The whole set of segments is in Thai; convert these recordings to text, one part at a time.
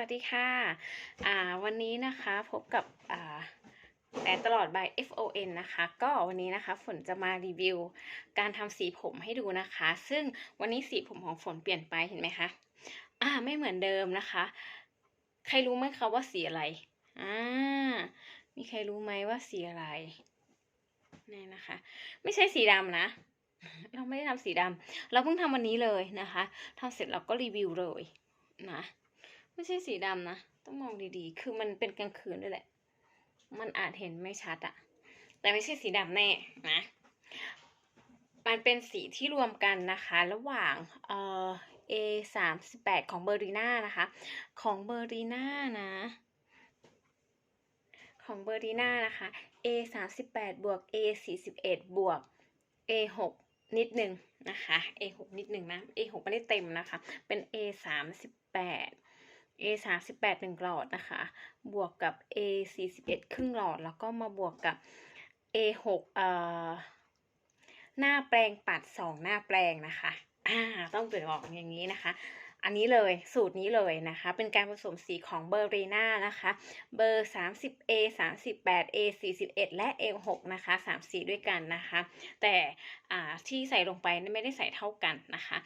วัสดีค่ะวันนี้นะคะพบกับแต่ตลอด by FON นะคะ ก็วันนี้นะคะฝนจะมารีวิวการทำสีผมให้ดูนะคะ ซึ่งวันนี้สีผมของฝนเปลี่ยนไปเห็นไหมคะอ่าไม่เหมือนเดิมนะคะ ใครรู้ไหมคะว่าสีอะไรอ่ามีใครรู้ไหมว่าสีอะไรนี่นะคะ ไม่ใช่สีดำนะเราไม่ได้ทำสีดำเราเพิ่งทำวันนี้เลยนะคะทำเสร็จเราก็รีวิวเลยนะ ไม่ใช่สีดำนะ ต้องมองดีๆ คือมันเป็นกลางคืนด้วยแหละ มันอาจเห็นไม่ชัดอะแต่ไม่ใช่สีดำแน่นะ มันเป็นสีที่รวมกันนะคะ ระหว่างเอ่อ A สามสิบแปดของเบอร์รีน่านะคะ ของเบอร์รีน่านะ ของเบอร์รีน่านะคะ A สามสิบแปดบวก A สี่สิบเอ็ดบวก A หกนิดหนึ่งนะคะ A หกนิดหนึ่งนะ A หกไม่ได้เต็มนะคะ เป็น A สามสิบแปด A สามสิบแปดหนึ่งหลอดนะคะ บวกกับ A สี่สิบเอ็ดครึ่งหลอด แล้วก็มาบวกกับ A 6เอ่อหน้าแปลงปัดสองหน้าแปลงนะคะ อ่า ต้องเปิดออกอย่างนี้นะคะ อันนี้เลยสูตรนี้เลยนะคะ เป็นการผสมสีของเบอร์เรน่านะคะ เบอร์ 30A 38A 41 และ A6 นะคะ3สีด้วยกันนะคะ แต่ที่ใส่ลงไปไม่ได้ใส่เท่ากันนะคะ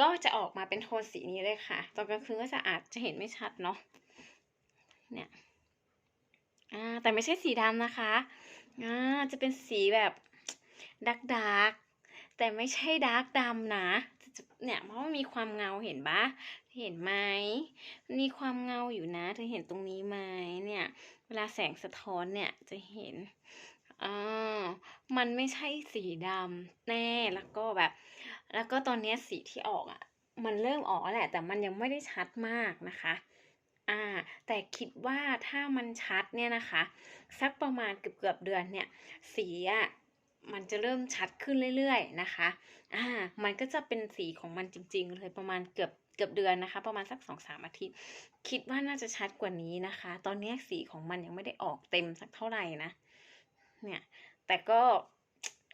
ก็จะออกมาเป็นโทนสีนี้เลยค่ะ ตอนกลางคืนก็จะอาจจะเห็นไม่ชัดเนาะเนี่ยแต่ไม่ใช่สีดำนะคะจะเป็นสีแบบดักดาร์กแต่ไม่ใช่ดาร์กดำนะ เนี่ยเพราะมันมีความเงาเห็นปะเห็นไหมมีความเงาอยู่นะ เธอเห็นตรงนี้ไหมเนี่ย เวลาแสงสะท้อนเนี่ยจะเห็นอ่ามันไม่ใช่สีดำแน่แล้วก็แบบ แล้วก็ตอนนี้สีที่ออกอะ มันเริ่มออกแหละ แต่มันยังไม่ได้ชัดมากนะคะอ่าแต่คิดว่าถ้ามันชัดเนี่ยนะคะ สักประมาณเกือบเกือบๆเดือนเนี่ย สีอะ มันจะเริ่มชัดขึ้นเรื่อยๆนะคะ อ่า มันก็จะเป็นสีของมันจริง ๆ เลยประมาณเกือบเกือบเดือนนะคะ ประมาณสักสองสามอาทิตย์ คิดว่าน่าจะชัดกว่านี้นะคะ ตอนนี้สีของมันยังไม่ได้ออกเต็มสักเท่าไหร่นะ เนี่ย แต่ก็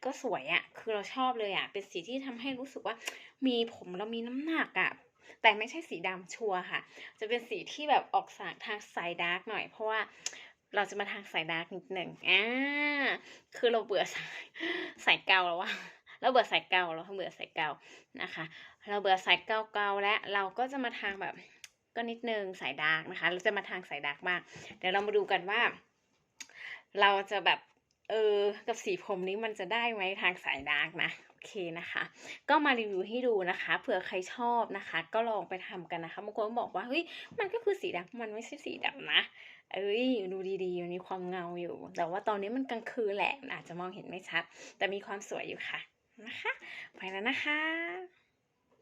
ก็สวยอะ่ะ คือเราชอบเลยอะ่ะ เป็นสีที่ทำให้รู้สึกว่า มีผมแล้วมีน้ำหนักอะ่ะ แต่ไม่ใช่สีดำชัวร์ค่ะ จะเป็นสีที่แบบออกสายทางสายดาร์กหน่อย เพราะว่าเราจะมาทางสายดาร์กนิดหนึ่งอ่า คือเราเบื่อสายสายเกาแล้วว่าเราเบื่อสายเกาเราเบื่อสายเกานะคะ เราเบื่อสายเกาเกาและเราก็จะมาทางแบบก็นิดนึงสายดาร์กนะคะ เราจะมาทางสายดาร์กมากเดี๋ยวเรามาดูกันว่า เราจะแบบ เออ กับสีผมนี้มันจะได้ไหมทางสายดาร์กนะ โอเคนะคะ ก็มารีวิวให้ดูนะคะ เผื่อใครชอบนะคะ ก็ลองไปทำกันนะคะบางคนบอกว่า เฮ้ย มันก็คือสีดำมันไม่ใช่สีดำนะ เอ้ย ดูดีๆมันมีความเงาอยู่ แต่ว่าตอนนี้มันกลางคืนแหละอาจจะมองเห็นไม่ชัด แต่มีความสวยอยู่ค่ะ นะคะ ไปแล้วนะคะ